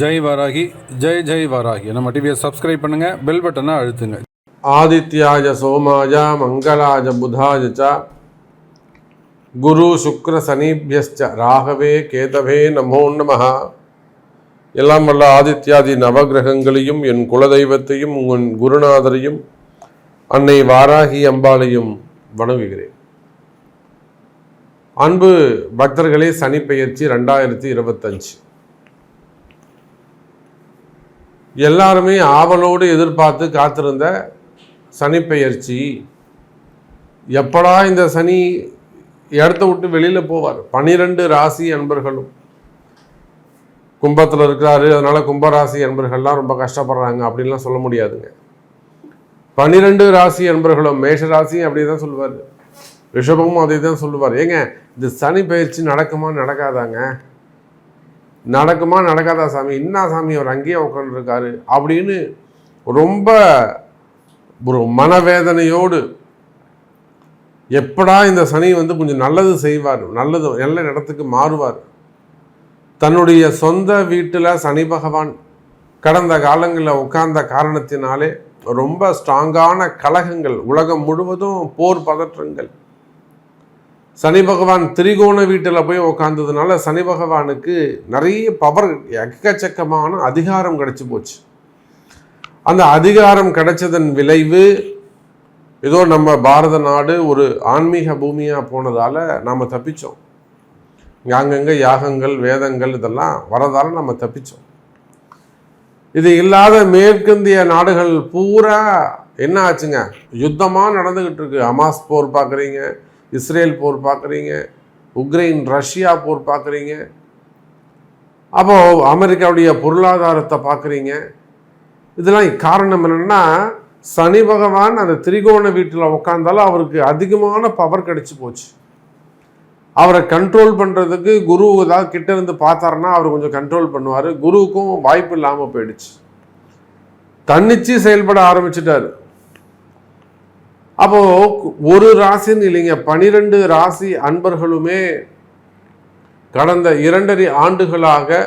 ஜெய் வாராகி ஜெய் ஜெய் வாராகி. நம்ம டிவியை சப்ஸ்கிரைப் பண்ணுங்க பெல் பட்டனை அழுத்துங்க. ஆதித்யாய சோமாய மங்களாய புதாய ச குரு சுக்ர சனிபியஸ்ச ராகவே கேதவே நமோ நம எல்லாம் வல்ல ஆதித்யாதி நவகிரகங்களையும் என் குலதெய்வத்தையும் உன் குருநாதரையும் அன்னை வாராகி அம்பாளையும் வணங்குகிறேன். அன்பு பக்தர்களே சனிப்பெயர்ச்சி ரெண்டாயிரத்தி இருபத்தஞ்சு. எல்லாருமே ஆவலோடு எதிர்பார்த்து காத்திருந்த சனிப்பெயர்ச்சி எப்படா இந்த சனி இடத்த விட்டு வெளியில் போவார்? பனிரெண்டு ராசி அன்பர்களும். கும்பத்தில் இருக்கிறாரு அதனால கும்பராசி அன்பர்கள்லாம் ரொம்ப கஷ்டப்படுறாங்க அப்படின்லாம் சொல்ல முடியாதுங்க. பனிரெண்டு ராசி அன்பர்களும் மேஷ ராசியும் அப்படி தான் சொல்லுவார். ரிஷபமும் அதே தான் சொல்லுவார். ஏங்க இந்த சனி பயிற்சி நடக்குமா நடக்காதாங்க? நடக்குமா நடக்காதா சாமி? இன்னா சாமி அவர் அங்கேயே உட்காந்துருக்காரு அப்படின்னு ரொம்ப ஒரு மனவேதனையோடு எப்படா இந்த சனி வந்து கொஞ்சம் நல்லது செய்வார் நல்லது நல்ல இடத்துக்கு மாறுவார். தன்னுடைய சொந்த வீட்டில் சனி பகவான் கடந்த காலங்களில் உட்கார்ந்த காரணத்தினாலே ரொம்ப ஸ்ட்ராங்கான கலகங்கள் உலகம் முழுவதும் போர் பதற்றங்கள். சனி பகவான் திரிகோண வீட்டில் போய் உக்காந்ததுனால சனி பகவானுக்கு நிறைய பவர் எக்கச்சக்கமான அதிகாரம் கிடைச்சி போச்சு. அந்த அதிகாரம் கிடைச்சதன் விளைவு ஏதோ நம்ம பாரத நாடு ஒரு ஆன்மீக பூமியாக போனதால் நாம் தப்பித்தோம் அங்கங்கே யாகங்கள் வேதங்கள் இதெல்லாம் வரதால் நம்ம தப்பித்தோம் இது இல்லாத மேற்கிந்திய நாடுகள் பூரா என்ன ஆச்சுங்க? யுத்தமாக நடந்துக்கிட்டு இருக்கு. அமாஸ் போர் பார்க்குறீங்க. இஸ்ரேல் போர் பார்க்குறீங்க உக்ரைன் ரஷ்யா போர் பார்க்குறீங்க. அப்போ அமெரிக்காவுடைய பொருளாதாரத்தை பார்க்குறீங்க. இதெல்லாம் காரணம் என்னென்னா சனி பகவான் அந்த திரிகோண வீட்டில் உட்காந்தாலும் அவருக்கு அதிகமான பவர் கிடைச்சி போச்சு. அவரை கண்ட்ரோல் பண்ணுறதுக்கு குரு ஏதாவது கிட்ட இருந்து பார்த்தாருன்னா அவர் கொஞ்சம் கண்ட்ரோல் பண்ணுவார். குருவுக்கும் வாய்ப்பு இல்லாமல் போயிடுச்சு. தன்னிச்சு செயல்பட ஆரம்பிச்சிட்டாரு. அப்போ ஒரு ராசின்னு இல்லைங்க பனிரெண்டு ராசி அன்பர்களுமே கடந்த இரண்டரை ஆண்டுகளாக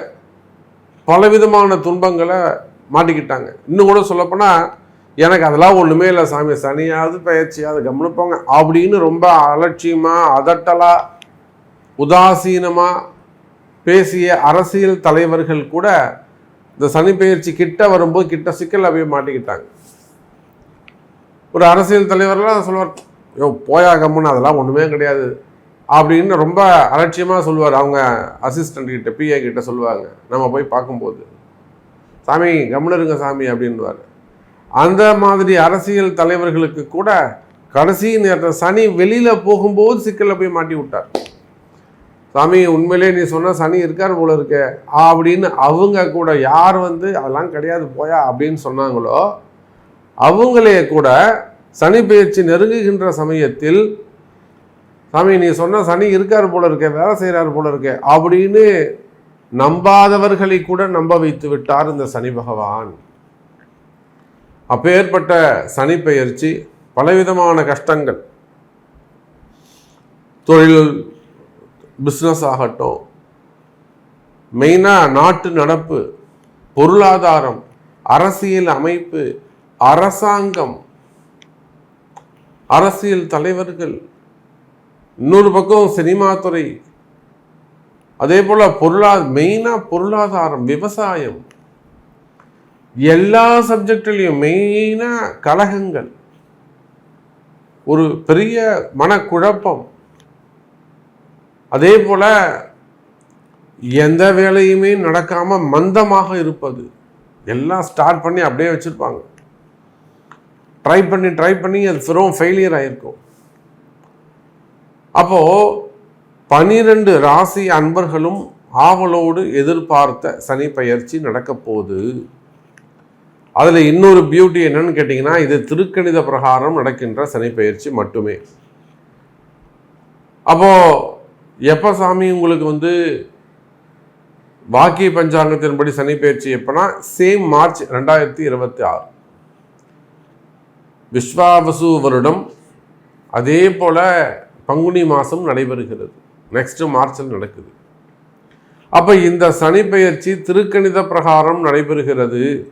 பலவிதமான துன்பங்களை மாட்டிக்கிட்டாங்க. இன்னும் கூட சொல்லப்போனால் எனக்கு அதெல்லாம் ஒன்றுமே இல்லை சாமி சனியாவது பயிற்சியாவது கவனிப்பாங்க அப்படின்னு ரொம்ப அலட்சியமாக அதட்டலாக உதாசீனமாக பேசிய அரசியல் தலைவர்கள் கூட இந்த சனி பயிற்சி கிட்ட வரும்போது கிட்ட சிக்கல் அப்படியே மாட்டிக்கிட்டாங்க. ஒரு அரசியல் தலைவர்லாம் சொல்லுவார் ஐயோ போயா கம்முன்னு அதெல்லாம் ஒன்றுமே கிடையாது. அப்படின்னு ரொம்ப அலட்சியமாக சொல்லுவார். அவங்க அசிஸ்டண்ட் கிட்ட பிஏ கிட்ட சொல்லுவாங்க. நம்ம போய் பார்க்கும்போது சாமி கம்முன்னு இருங்க சாமி அப்படின்வார் அந்த மாதிரி அரசியல் தலைவர்களுக்கு கூட கடைசி நேரத்தில் சனி வெளியில் போகும்போது சிக்கலில் போய் மாட்டி விட்டார். சாமி உண்மையிலே நீ சொன்ன சனி இருக்கார் போல இருக்க அப்படின்னு அவங்க கூட யார் வந்து அதெல்லாம் கிடையாது போயா அப்படின்னு சொன்னாங்களோ அவங்களே கூட சனி பயிற்சி நெருங்குகின்ற சமயத்தில் சாமி நீ சொன்ன சனி இருக்கார் போல இருக்க வேலை செய்கிறார் போல இருக்க அப்படின்னு நம்பாதவர்களை கூட நம்ப வைத்து விட்டார் இந்த சனி பகவான். அப்பேற்பட்ட சனி பயிற்சி பலவிதமான கஷ்டங்கள். தொழில் பிஸ்னஸ் ஆகட்டும். மெயினாக நாட்டு நடப்பு பொருளாதாரம் அரசியல் அமைப்பு அரசாங்கம் அரசியல் தலைவர்கள் இன்னொரு பக்கம் சினிமா துறை அதே போல் பொருளா மெயினாக பொருளாதாரம் விவசாயம். எல்லா சப்ஜெக்ட்லேயும் மெயினாக கழகங்கள். ஒரு பெரிய மனக்குழப்பம். அதே போல் எந்த வேலையுமே நடக்காமல் மந்தமாக இருப்பது. எல்லாம் ஸ்டார்ட் பண்ணி அப்படியே வச்சுருப்பாங்க. ட்ரை பண்ணி ட்ரை பண்ணி அது வெறும் ஃபெயிலியர் ஆகிருக்கும் அப்போது பனிரெண்டு ராசி அன்பர்களும் ஆவலோடு எதிர்பார்த்த சனி பயிற்சி நடக்க போகுது. அதில் இன்னொரு பியூட்டி என்னன்னு கேட்டிங்கன்னா இது திருக்கணித பிரகாரம் நடக்கின்ற சனி பயிற்சி மட்டுமே. அப்போது எப்போ சாமி உங்களுக்கு வந்து வாக்கிய பஞ்சாங்கத்தின்படி சனி பயிற்சி எப்போனா சேம் மார்ச் ரெண்டாயிரத்தி இருபத்தி ஆறு. விஸ்வாவசு வருடம் அதே போல் பங்குனி மாதம் நடைபெறுகிறது. நெக்ஸ்ட் மார்ச்சில் நடக்குது. அப்போ இந்த சனி பெயர்ச்சி திருக்கணித பிரகாரம் நடைபெறுகிறது.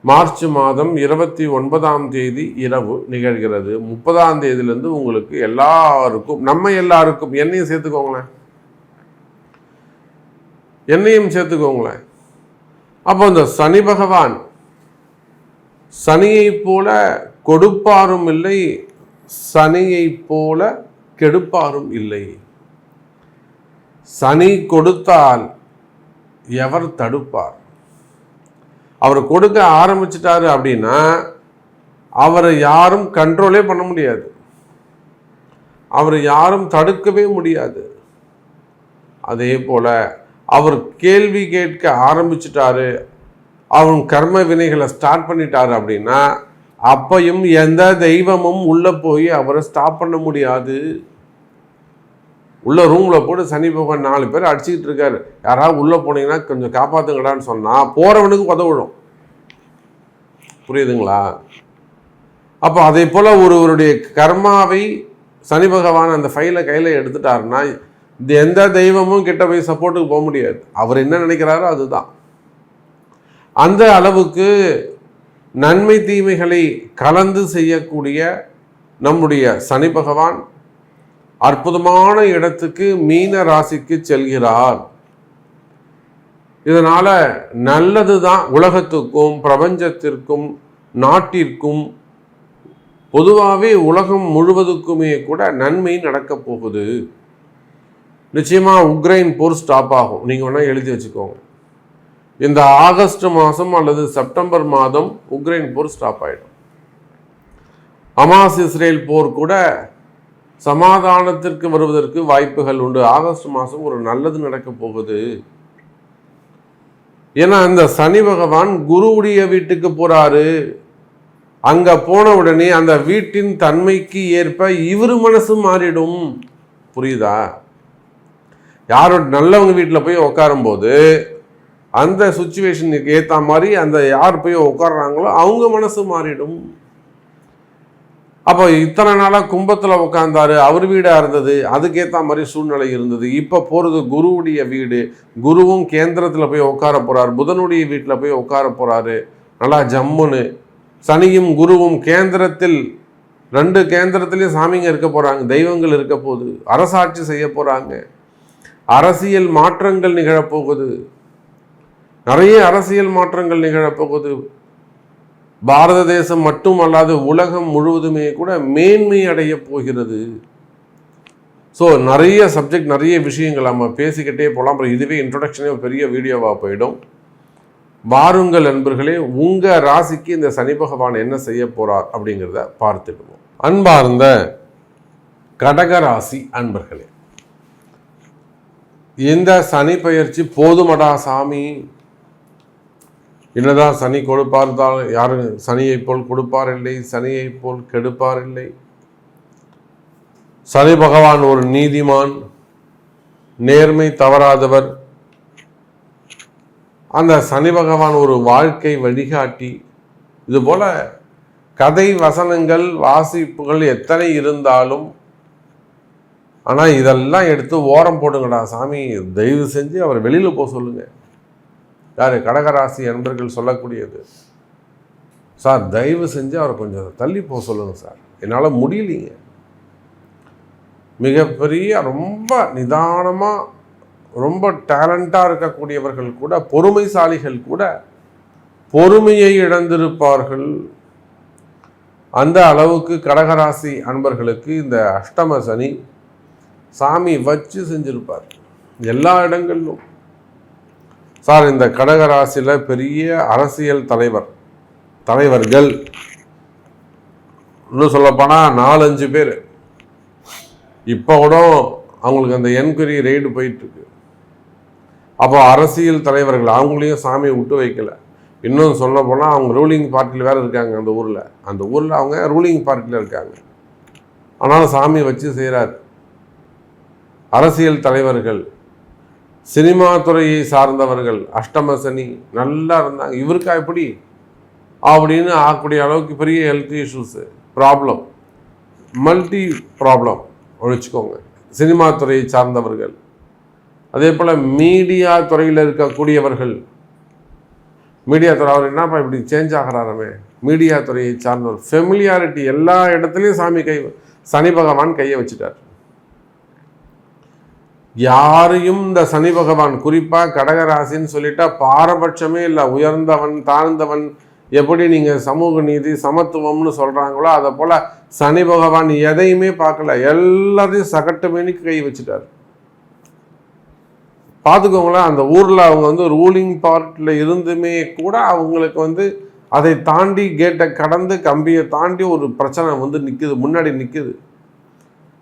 மார்ச் மாதம் இருபத்தி ஒன்பதாம் தேதி இரவு நிகழ்கிறது. முப்பதாம் தேதியிலேருந்து உங்களுக்கு எல்லாருக்கும் நம்ம எல்லாருக்கும் என்னையும் சேர்த்துக்கோங்களேன். என்னையும் சேர்த்துக்கோங்களேன். அப்போ இந்த சனி பகவான் சனியைப் போல கொடுப்பாரும் இல்லை சனியைப் போல கெடுப்பாரும் இல்லை. சனி கொடுத்தால் எவர் தடுப்பார்? அவர் கொடுக்க ஆரம்பிச்சிட்டாரு அப்படின்னா அவரை யாரும் கண்ட்ரோலே பண்ண முடியாது. அவரை யாரும் தடுக்கவே முடியாது. அதே போல அவர் கேள்வி கேட்க ஆரம்பிச்சிட்டாரு அவன் கர்ம வினைகளை ஸ்டார்ட் பண்ணிட்டாரு அப்படின்னா அப்பையும் எந்த தெய்வமும் உள்ளே போய் அவரை ஸ்டாப் பண்ண முடியாது. உள்ள ரூமில் போட்டு சனி பகவான் நாலு பேர் அடிச்சுக்கிட்டு இருக்காரு. யாராவது உள்ளே போனீங்கன்னா கொஞ்சம் காப்பாற்றுங்கடான்னு சொன்னால் போறவனுக்கு உதவிடும் புரியுதுங்களா? அப்போ அதே போல் ஒருவருடைய கர்மாவை சனி பகவான் அந்த ஃபைலை கையில் எடுத்துட்டாருன்னா இந்த எந்த தெய்வமும் கிட்ட போய் சப்போர்ட்டுக்கு போக முடியாது. அவர் என்ன நினைக்கிறாரோ அதுதான். அந்த அளவுக்கு நன்மை தீமைகளை கலந்து செய்யக்கூடிய நம்முடைய சனி பகவான் அற்புதமான இடத்துக்கு மீன ராசிக்கு செல்கிறார். இதனால் நல்லது தான் உலகத்துக்கும் பிரபஞ்சத்திற்கும் நாட்டிற்கும். பொதுவாகவே உலகம் முழுவதுக்குமே கூட நன்மை நடக்கப் போகுது. நிச்சயமாக உக்ரைன் போர் ஸ்டாப் ஆகும். நீங்கள் வேணால் எழுதி வச்சுக்கோங்க. இந்த ஆகஸ்ட் மாதம் அல்லது செப்டம்பர் மாதம் உக்ரைன் போர் ஸ்டாப் ஆகிடும் அமாஸ் இஸ்ரேல் போர் கூட சமாதானத்திற்கு வருவதற்கு வாய்ப்புகள் உண்டு. ஆகஸ்ட் மாதம் ஒரு நல்லது நடக்க போகுது. ஏன்னா இந்த சனி பகவான் குருவுடைய வீட்டுக்கு போறாரு. அங்க போன உடனே அந்த வீட்டின் தன்மைக்கு ஏற்ப இவர் மனசு மாறிடும். புரியுதா? யாரோட நல்லவங்க வீட்டில் போய் உட்காரும்போது அந்த சுச்சுவேஷனுக்கு ஏற்ற மாதிரி அந்த யார் போய் உட்காடுறாங்களோ அவங்க மனசு மாறிடும். அப்போ இத்தனை நாளாக கும்பத்தில் உட்காந்தாரு அவர் வீடாக இருந்தது அதுக்கேற்ற மாதிரி சூழ்நிலை இருந்தது. இப்போ போகிறது குருவுடைய வீடு குருவும் கேந்திரத்தில் போய் உட்கார போகிறார் புதனுடைய வீட்டில் போய் உட்கார போகிறாரு நல்லா ஜம்முன்னு. சனியும் குருவும் கேந்திரத்தில் ரெண்டு கேந்திரத்திலையும் சாமிங்க இருக்க போகிறாங்க தெய்வங்கள் இருக்க போகுது அரசாட்சி செய்ய போகிறாங்க அரசியல் மாற்றங்கள் நிகழப்போகுது. நிறைய அரசியல் மாற்றங்கள் நிகழப்போகுது பாரத தேசம் மட்டும் அல்லாது உலகம் முழுவதுமே கூட மேன்மை அடைய போகிறது. ஸோ நிறைய சப்ஜெக்ட் நிறைய விஷயங்கள் நம்ம பேசிக்கிட்டே போகலாம் அப்புறம் இதுவே இன்ட்ரொடக்ஷனே பெரிய வீடியோவாக போயிடும். வாருங்கள் நண்பர்களே உங்கள் ராசிக்கு இந்த சனி பகவான் என்ன செய்ய போகிறார் அப்படிங்கிறத பார்த்துடுவோம் அன்பார்ந்த கடக ராசி அன்பர்களே இந்த சனி பயிற்சி போதுமடா சாமி. என்னதான் சனி கொடுப்பார் தான் யாரும் சனியை போல் கொடுப்பார் இல்லை சனியை போல் கெடுப்பார் இல்லை சனி பகவான் ஒரு நீதிமான் நேர்மை தவறாதவர். அந்த சனி பகவான் ஒரு வாழ்க்கை வழிகாட்டி. இது போல கதை வசனங்கள் வாசிப்புகள் எத்தனை இருந்தாலும் ஆனால் இதெல்லாம் எடுத்து ஓரம் போடுங்கடா சாமி தயவு செஞ்சு அவர் வெளியில் போக சொல்லுங்கள் யார்? கடகராசி அன்பர்கள் சொல்லக்கூடியது. சார் தயவு செஞ்சு அவரை கொஞ்சம் தள்ளி போக சொல்லுங்கள் சார். என்னால் முடியலைங்க. மிகப்பெரிய ரொம்ப நிதானமாக ரொம்ப டேலண்ட்டாக இருக்கக்கூடியவர்கள் கூட பொறுமைசாலிகள் கூட பொறுமையை இழந்திருப்பார்கள். அந்த அளவுக்கு கடகராசி அன்பர்களுக்கு இந்த அஷ்டம சனி சாமி வச்சு செஞ்சிருப்பார். எல்லா இடங்களிலும். சார் இந்த கடகராசியில் பெரிய அரசியல் தலைவர் தலைவர்கள் இன்னும் சொல்லப்போனால் நாலஞ்சு பேர். இப்போ கூட அவங்களுக்கு அந்த என்கொயரி ரெய்டு போயிட்டுருக்கு. அப்போ அரசியல் தலைவர்கள் அவங்களையும் சாமியை விட்டு வைக்கலை. இன்னும் சொல்ல போனால் அவங்க ரூலிங் பார்ட்டியில் வேறு இருக்காங்க அந்த ஊரில். அந்த ஊரில் அவங்க ரூலிங் பார்ட்டியில் இருக்காங்க. ஆனாலும் சாமி வச்சு செய்கிறார் அரசியல் தலைவர்கள் சினிமா துறையை சார்ந்தவர்கள் அஷ்டம சனி நல்லா இருந்தாங்க. இவருக்கா எப்படி? அப்படின்னு ஆகக்கூடிய அளவுக்கு பெரிய health issues problem multi problem ஒழிச்சுக்கோங்க cinema துறையை சார்ந்தவர்கள். அதே போல் மீடியா துறையில் இருக்கக்கூடியவர்கள். மீடியா துறை அவர் என்னப்பா இப்படி சேஞ்ச் ஆகிறாரமே? மீடியா துறையை சார்ந்தவர். ஃபெமிலியாரிட்டி எல்லா இடத்துலையும் சாமி கை சனி பகவான் கையை வச்சுட்டார். யாரையும் இந்த சனி பகவான் குறிப்பாக கடகராசின்னு சொல்லிட்டா பாரபட்சமே இல்லை. உயர்ந்தவன் தாழ்ந்தவன் எப்படி நீங்கள் சமூக நீதி சமத்துவம்னு சொல்கிறாங்களோ அதை போல் சனி பகவான் எதையுமே பார்க்கல. எல்லாத்தையும் சகட்டு கை வச்சுட்டார். பார்த்துக்கோங்களேன் அந்த ஊரில் அவங்க வந்து ரூலிங் பார்ட்டில் இருந்துமே கூட அவங்களுக்கு வந்து அதை தாண்டி கேட்டை கடந்து கம்பியை தாண்டி ஒரு பிரச்சனை வந்து நிற்குது முன்னாடி நிற்குது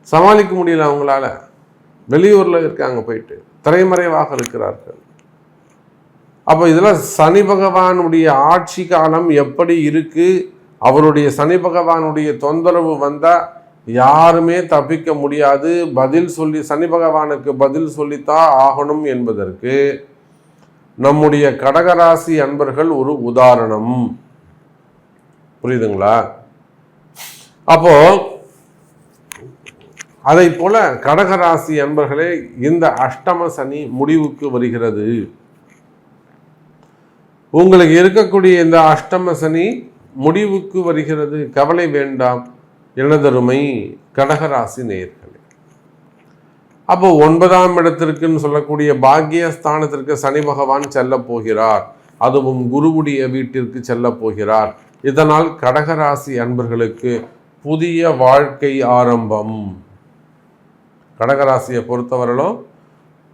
சமாளிக்க முடியல அவங்களால. வெளியூரில் இருக்காங்க போயிட்டு திரைமறைவாக இருக்கிறார்கள். அப்போ இதெல்லாம் சனி பகவானுடைய ஆட்சி காலம் எப்படி இருக்குது அவருடைய சனி பகவானுடைய தொந்தரவு வந்தால் யாருமே தப்பிக்க முடியாது. பதில் சொல்லி சனி பகவானுக்கு பதில் சொல்லித்தான் ஆகணும் என்பதற்கு நம்முடைய கடகராசி அன்பர்கள் ஒரு உதாரணம். புரியுதுங்களா? அப்போது அதை போல கடகராசி அன்பர்களே இந்த அஷ்டம சனி முடிவுக்கு வருகிறது. உங்களுக்கு இருக்கக்கூடிய இந்த அஷ்டம சனி முடிவுக்கு வருகிறது. கவலை வேண்டாம். எனதருமை கடகராசி நேர்களே அப்போ ஒன்பதாம் இடத்திற்குன்னு சொல்லக்கூடிய பாக்கியஸ்தானத்திற்கு சனி பகவான் செல்ல போகிறார். அதுவும் குருவுடைய வீட்டிற்கு செல்ல போகிறார். இதனால் கடகராசி அன்பர்களுக்கு புதிய வாழ்க்கை ஆரம்பம். கடகராசியை பொறுத்தவரையிலும்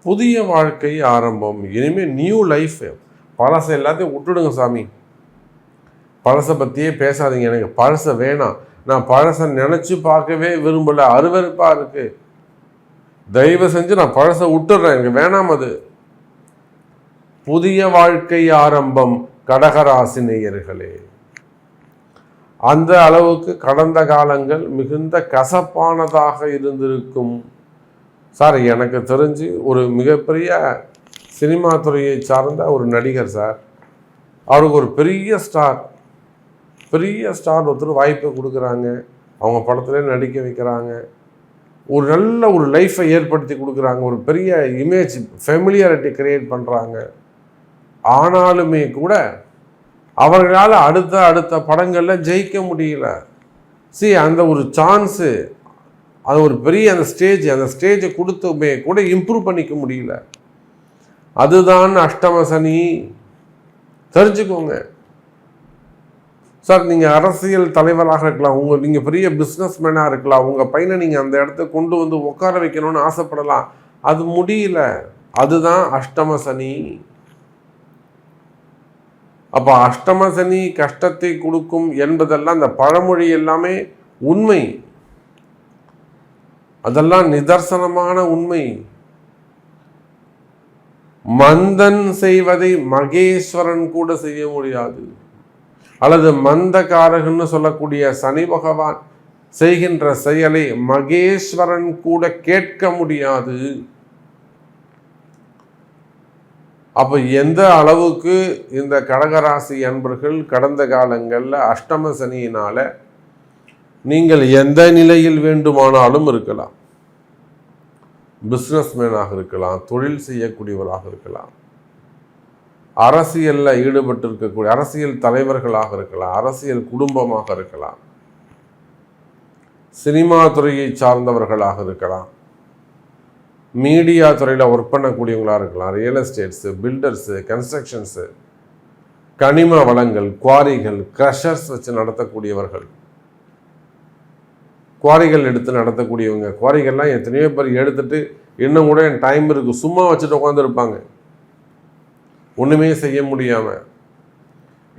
புதிய வாழ்க்கை ஆரம்பம். இனிமேல் நியூ லைஃப் பழசை எல்லாத்தையும் விட்டுடுங்க சாமி. பழசை பற்றியே பேசாதீங்க எனக்கு. பழசை வேணாம். நான் பழசை நினச்சி பார்க்கவே விரும்பலை. அருவருப்பாக இருக்குது தயவு செஞ்சு நான் பழசை விட்டுடுறேன். எனக்கு வேணாம் அது. புதிய வாழ்க்கை ஆரம்பம் கடகராசி நேயர்களே. அந்த அளவுக்கு கடந்த காலங்கள் மிகுந்த கசப்பானதாக இருந்திருக்கும். சார் எனக்கு தெரிஞ்சு ஒரு மிகப்பெரிய சினிமா துறையை சார்ந்த ஒரு நடிகர் சார். அவருக்கு ஒரு பெரிய ஸ்டார் பெரிய ஸ்டார் ஒருத்தர் வாய்ப்பை கொடுக்குறாங்க. அவங்க படத்துலேயே நடிக்க வைக்கிறாங்க. ஒரு நல்ல ஒரு லைஃப்பை ஏற்படுத்தி கொடுக்குறாங்க. ஒரு பெரிய இமேஜ் ஃபெமிலியாரிட்டி க்ரியேட் பண்ணுறாங்க ஆனாலுமே கூட அவர்களால் அடுத்த அடுத்த படங்களில் ஜெயிக்க முடியல. சி அந்த ஒரு சான்ஸு அது ஒரு பெரிய அந்த ஸ்டேஜ் அந்த ஸ்டேஜை கொடுத்துமே கூட இம்ப்ரூவ் பண்ணிக்க முடியல. அதுதான் அஷ்டம சனி. தெரிஞ்சுக்கோங்க. சார் நீங்கள் அரசியல் தலைவராக இருக்கலாம். உங்கள் நீங்கள் பெரிய பிஸ்னஸ் மேனாக இருக்கலாம். உங்கள் பையனை நீங்கள் அந்த இடத்த கொண்டு வந்து உட்கார வைக்கணும்னு ஆசைப்படலாம். அது முடியல. அதுதான் அஷ்டம சனி. அப்போ அஷ்டம சனி கஷ்டத்தை கொடுக்கும் என்பதெல்லாம் அந்த பழமொழி எல்லாமே உண்மை. அதெல்லாம் நிதர்சனமான உண்மை. மந்தன் செய்வதை மகேஸ்வரன் கூட செய்ய முடியாது. அல்லது மந்தகாரகன்னு சொல்லக்கூடிய சனி பகவான் செய்கின்ற செயலை மகேஸ்வரன் கூட கேட்க முடியாது. அப்போ எந்த அளவுக்கு இந்த கடகராசி அன்பர்கள் கடந்த காலங்களில் அஷ்டம சனியினால நீங்கள் எந்த நிலையில் வேண்டுமானாலும் இருக்கலாம். பிஸ்னஸ்மேனாக இருக்கலாம் தொழில் செய்யக்கூடியவராக இருக்கலாம். அரசியலில் ஈடுபட்டு இருக்கக்கூடிய அரசியல் தலைவர்களாக இருக்கலாம் அரசியல் குடும்பமாக இருக்கலாம். சினிமா துறையை சார்ந்தவர்களாக இருக்கலாம். மீடியா துறையில் ஒர்க் பண்ணக்கூடியவங்களாக இருக்கலாம். ரியல் எஸ்டேட்ஸு பில்டர்ஸு கன்ஸ்ட்ரக்ஷன்ஸு கனிம வளங்கள் குவாரிகள் க்ரஷர்ஸ் வச்சு நடத்தக்கூடியவர்கள். குவாரிகள் எடுத்து நடத்தக்கூடியவங்க. குவாரிகள்லாம் எத்தனையோ பேர் எடுத்துட்டு இன்னும் கூட என் டைம் இருக்குது சும்மா வச்சுட்டு உட்காந்துருப்பாங்க ஒன்றுமே செய்ய முடியாமல்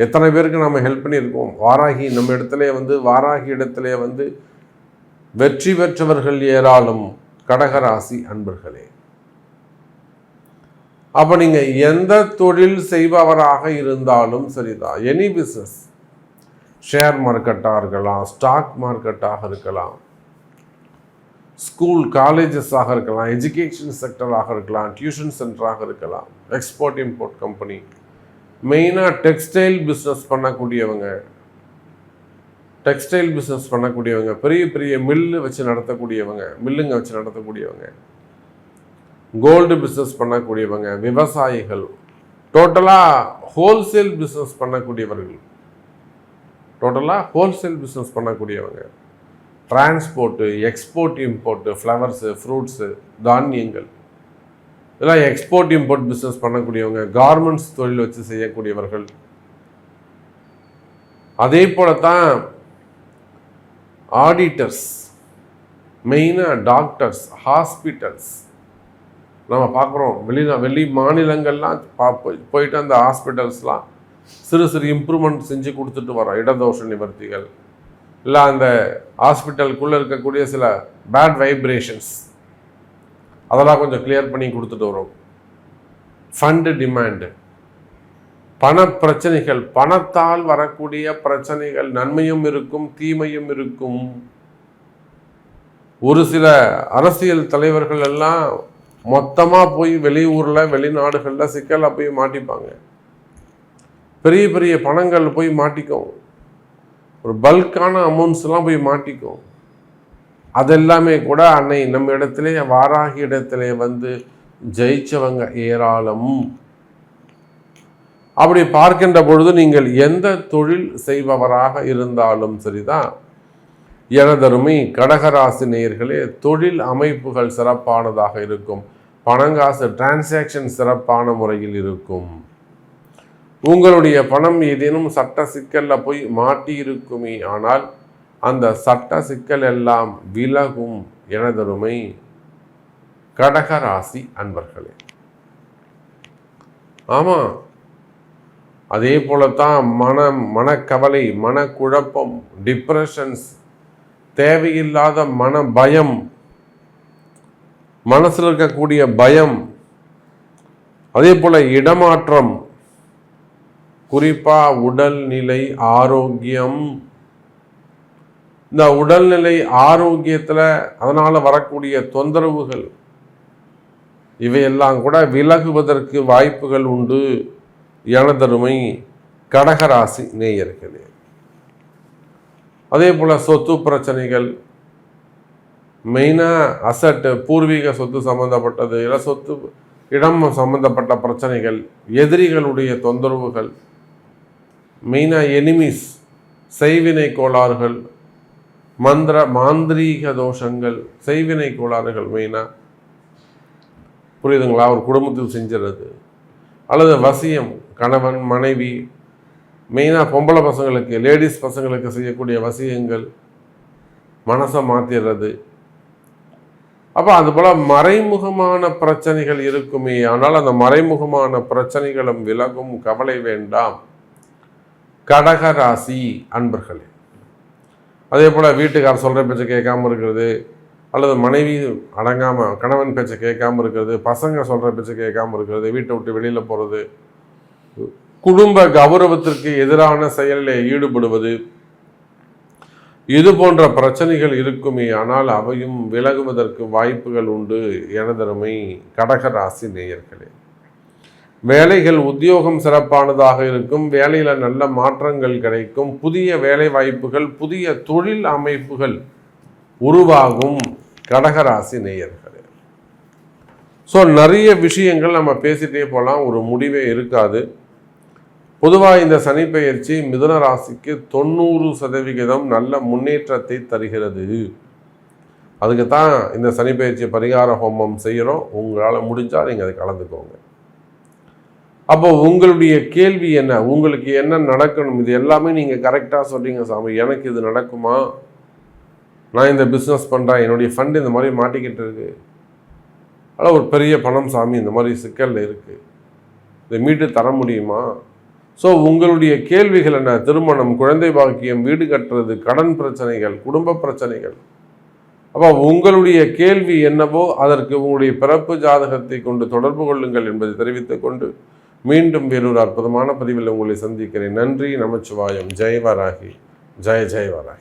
எத்தனை பேருக்கு நம்ம ஹெல்ப் பண்ணியிருக்கோம்? வாராகி நம்ம இடத்துல வந்து வாராகி இடத்துல வந்து வெற்றி பெற்றவர்கள் ஏராளம். கடகராசி அன்பர்களே. அப்போ நீங்கள் எந்த தொழில் செய்பவராக இருந்தாலும் சரிதான். எனி பிஸ்னஸ் ஷேர் மார்க்கெட்டாக இருக்கலாம் ஸ்டாக் மார்க்கெட்டாக இருக்கலாம். ஸ்கூல் காலேஜஸாக இருக்கலாம் எஜுகேஷன் செக்டராக இருக்கலாம் டியூஷன் சென்டராக இருக்கலாம் எக்ஸ்போர்ட் இம்போர்ட் கம்பெனி மெயினாக டெக்ஸ்டைல் பிஸ்னஸ் பண்ணக்கூடியவங்க. டெக்ஸ்டைல் பிஸ்னஸ் பண்ணக்கூடியவங்க பெரிய பெரிய மில்லு வச்சு நடத்தக்கூடியவங்க மில்லுங்க வச்சு நடத்தக்கூடியவங்க. கோல்டு பிஸ்னஸ் பண்ணக்கூடியவங்க விவசாயிகள். டோட்டலாக ஹோல்சேல் பிஸ்னஸ் பண்ணக்கூடியவர்கள். டோட்டலாக ஹோல்சேல் பிஸ்னஸ் பண்ணக்கூடியவங்க. Transport export import flowers fruits தானியங்கள். இதெல்லாம் எக்ஸ்போர்ட் இம்போர்ட் பிஸ்னஸ் பண்ணக்கூடியவங்க கார்மெண்ட்ஸ் தொழில் வச்சு செய்யக்கூடியவர்கள். அதே போல தான் ஆடிட்டர்ஸ் மெயினாக டாக்டர்ஸ் ஹாஸ்பிட்டல்ஸ் நம்ம பார்க்குறோம் வெளிநா வெளி மாநிலங்கள்லாம் பா போயிட்டு அந்த ஹாஸ்பிட்டல்ஸ்லாம் சிறு சிறு இம்ப்ரூவ்மெண்ட் செஞ்சு கொடுத்துட்டு வரோம் இடதோஷ நிவர்த்திகள். இல்லை அந்த ஹாஸ்பிட்டலுக்குள்ளே இருக்கக்கூடிய சில பேட் வைப்ரேஷன்ஸ் அதெல்லாம் கொஞ்சம் கிளியர் பண்ணி கொடுத்துட்டு வரோம் ஃபண்டு டிமாண்டு பண பிரச்சனைகள் பணத்தால் வரக்கூடிய பிரச்சனைகள். நன்மையும் இருக்கும் தீமையும் இருக்கும். ஒரு சில அரசியல் தலைவர்கள் எல்லாம் மொத்தமாக போய் வெளியூரில் வெளிநாடுகளில் சிக்கலாக போய் மாட்டிப்பாங்க. பெரிய பெரிய பணங்கள் போய் மாட்டிக்கும். ஒரு பல்கான அமௌண்ட்ஸ்லாம் போய் மாட்டிக்கும். அதெல்லாமே கூட அன்னை நம்ம இடத்திலே வாராகி இடத்திலே வந்து ஜெயிச்சவங்க ஏராளம். அப்படி பார்க்கின்ற பொழுது நீங்கள் எந்த தொழில் செய்பவராக இருந்தாலும் சரிதான். எனதருமை கடகராசி நேயர்களே தொழில் அமைப்புகள் சிறப்பானதாக இருக்கும். பணங்காசு டிரான்சாக்ஷன் சிறப்பான முறையில் இருக்கும். உங்களுடைய பணம் ஏதேனும் சட்ட சிக்கலில் போய் மாட்டியிருக்குமே ஆனால் அந்த சட்ட சிக்கல் எல்லாம் விலகும் எனதருமை கடகராசி அன்பர்களே. ஆமாம் அதே போலத்தான் மன மனக்கவலை மனக்குழப்பம் டிப்ரெஷன்ஸ் தேவையில்லாத மன பயம் மனசில் இருக்கக்கூடிய பயம் அதே போல இடமாற்றம் குறிப்பாக உடல்நிலை ஆரோக்கியம். இந்த உடல்நிலை ஆரோக்கியத்தில் அதனால் வரக்கூடிய தொந்தரவுகள் இவையெல்லாம் கூட விலகுவதற்கு வாய்ப்புகள் உண்டு. எனதருமை கடகராசி நேயர்களே. அதே போல் சொத்து பிரச்சனைகள் மெயினாக அசட்டு பூர்வீக சொத்து சம்மந்தப்பட்டது இல்லை சொத்து இடம் சம்மந்தப்பட்ட பிரச்சனைகள் எதிரிகளுடைய தொந்தரவுகள் மெயினாக எனிமீஸ் செய்வினை கோளாறுகள் மந்திர மாந்திரீக தோஷங்கள் செய்வினை கோளாறுகள் மெயினாக புரியுதுங்களா? ஒரு குடும்பத்தில் செஞ்சிடறது அல்லது வசியம் கணவன் மனைவி மெயினாக பொம்பளை பசங்களுக்கு லேடிஸ் பசங்களுக்கு செய்யக்கூடிய வசியங்கள் மனசை மாற்றிடுறது அப்போ அதுபோல் மறைமுகமான பிரச்சனைகள் இருக்குமே. ஆனால் அந்த மறைமுகமான பிரச்சனைகளும் விலகும் கவலை வேண்டாம். கடகராசி அன்பர்களே அதே போல் வீட்டுக்கார் சொல்கிற பேச்சை கேட்காம இருக்கிறது அல்லது மனைவி அடங்காமல் கணவன் பேச்சை கேட்காம இருக்கிறது பசங்க சொல்கிற பேச்சை கேட்காம இருக்கிறது வீட்டை விட்டு வெளியில் போகிறது குடும்ப கௌரவத்திற்கு எதிரான செயலில் ஈடுபடுவது இது போன்ற பிரச்சனைகள் இருக்குமே ஆனால் அவையும் விலகுவதற்கு வாய்ப்புகள் உண்டு எனதருமை கடகராசி நேயர்களே. வேலைகள் உத்தியோகம் சிறப்பானதாக இருக்கும் வேலையில் நல்ல மாற்றங்கள் கிடைக்கும் புதிய வேலை வாய்ப்புகள் புதிய தொழில் அமைப்புகள் உருவாகும் கடகராசி நேயர்களே. ஸோ நிறைய விஷயங்கள் நம்ம பேசிட்டே போகலாம் ஒரு முடிவே இருக்காது. பொதுவாக இந்த சனிப்பெயர்ச்சி மிதுன ராசிக்கு தொண்ணூறு சதவிகிதம் நல்ல முன்னேற்றத்தை தருகிறது. அதுக்கு தான் இந்த சனிப்பெயர்ச்சி பரிகார ஹோமம் செய்கிறோம் உங்களால் முடிஞ்சால் நீங்கள் அதை கலந்துக்கோங்க. அப்போ உங்களுடைய கேள்வி என்ன? உங்களுக்கு என்ன நடக்கணும்? இது எல்லாமே நீங்கள் கரெக்டாக சொல்றீங்க சாமி. எனக்கு இது நடக்குமா? நான் இந்த பிஸ்னஸ் பண்ணுறேன் என்னுடைய ஃபண்ட் இந்த மாதிரி மாட்டிக்கிட்டு இருக்கு. ஆனால் ஒரு பெரிய பணம் சாமி இந்த மாதிரி சிக்கலில் இருக்குது இதை மீட்டு தர முடியுமா? ஸோ உங்களுடைய கேள்விகள் என்ன? திருமணம் குழந்தை பாக்கியம் வீடு கட்டுறது கடன் பிரச்சனைகள் குடும்ப பிரச்சனைகள். அப்போ உங்களுடைய கேள்வி என்னவோ அதற்கு உங்களுடைய பிறப்பு ஜாதகத்தை கொண்டு தொடர்பு கொள்ளுங்கள் என்பதை தெரிவித்துக் கொண்டு மீண்டும் வேறொரு அற்புதமான பதிவில் உங்களை சந்திக்கிறேன். நன்றி நமச்சிவாயம். ஜெயவராகி. ஜெய ஜெயவராகி.